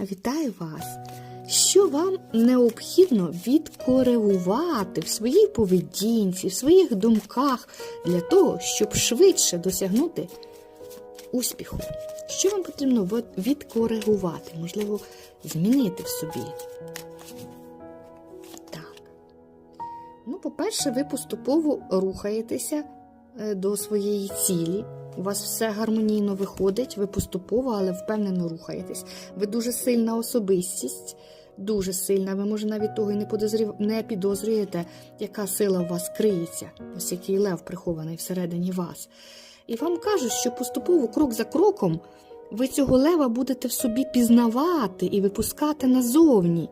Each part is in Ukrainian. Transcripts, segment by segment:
Вітаю вас! Що вам необхідно відкоригувати в своїй поведінці, в своїх думках для того, щоб швидше досягнути успіху? Що вам потрібно відкоригувати, можливо, змінити в собі? Так. Ну, по-перше, ви поступово рухаєтеся е, до своєї цілі. У вас все гармонійно виходить, ви поступово, але впевнено рухаєтесь. Ви дуже сильна особистість, дуже сильна. Ви, може, навіть того і не, подозрів... не підозрюєте, яка сила у вас криється, ось який лев прихований всередині вас. І вам кажуть, що поступово, крок за кроком, ви цього лева будете в собі пізнавати і випускати назовні.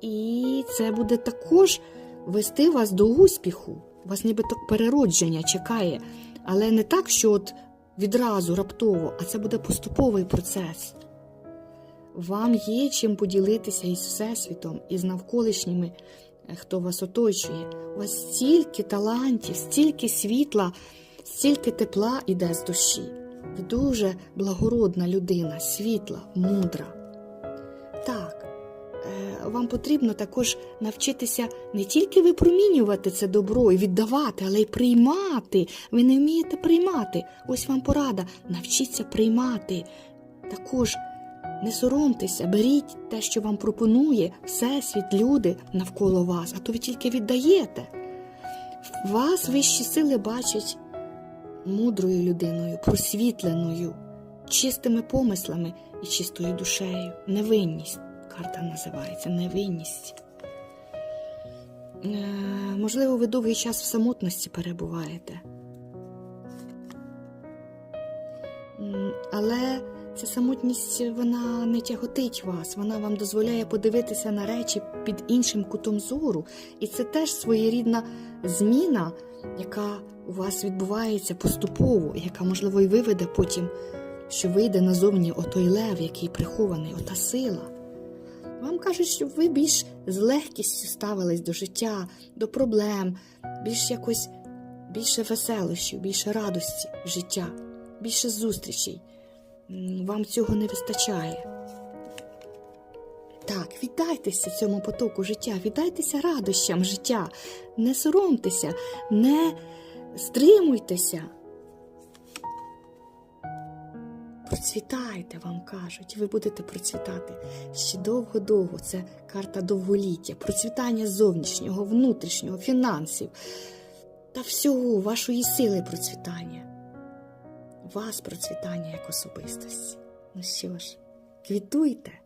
І це буде також вести вас до успіху. Вас нібито переродження чекає, але не так, що от відразу раптово, а це буде поступовий процес. Вам є чим поділитися із Всесвітом, із навколишніми, е, хто вас оточує. У вас стільки талантів, стільки світла, стільки тепла іде з душі. Ви дуже благородна людина, світла, мудра. Вам потрібно також навчитися не тільки випромінювати це добро і віддавати, але й приймати. Ви не вмієте приймати. Ось вам порада. Навчіться приймати. Також не соромтеся, беріть те, що вам пропонує Всесвіт, люди навколо вас, а то ви тільки віддаєте. Вас вищі сили бачать мудрою людиною, просвітленою, чистими помислами і чистою душею. Невинність. Карта називається невинність. Е, можливо, ви довгий час в самотності перебуваєте. Але ця самотність вона не тяготить вас, вона вам дозволяє подивитися на речі під іншим кутом зору. І це теж своєрідна зміна, яка у вас відбувається поступово, яка, можливо, і виведе потім, що вийде назовні отой лев, який прихований, ота сила. Вам кажуть, щоб ви більш з легкістю ставились до життя, до проблем, більш якось більше веселощів, більше радості життя, більше зустрічей. Вам цього не вистачає. Так, віддайтеся цьому потоку життя, віддайтеся радощам життя, не соромтеся, не стримуйтеся. Процвітайте, вам кажуть, ви будете процвітати ще довго-довго. Це карта довголіття, процвітання зовнішнього, внутрішнього, фінансів та всього вашої сили процвітання. Вас процвітання як особистості. Ну що ж, квітуйте.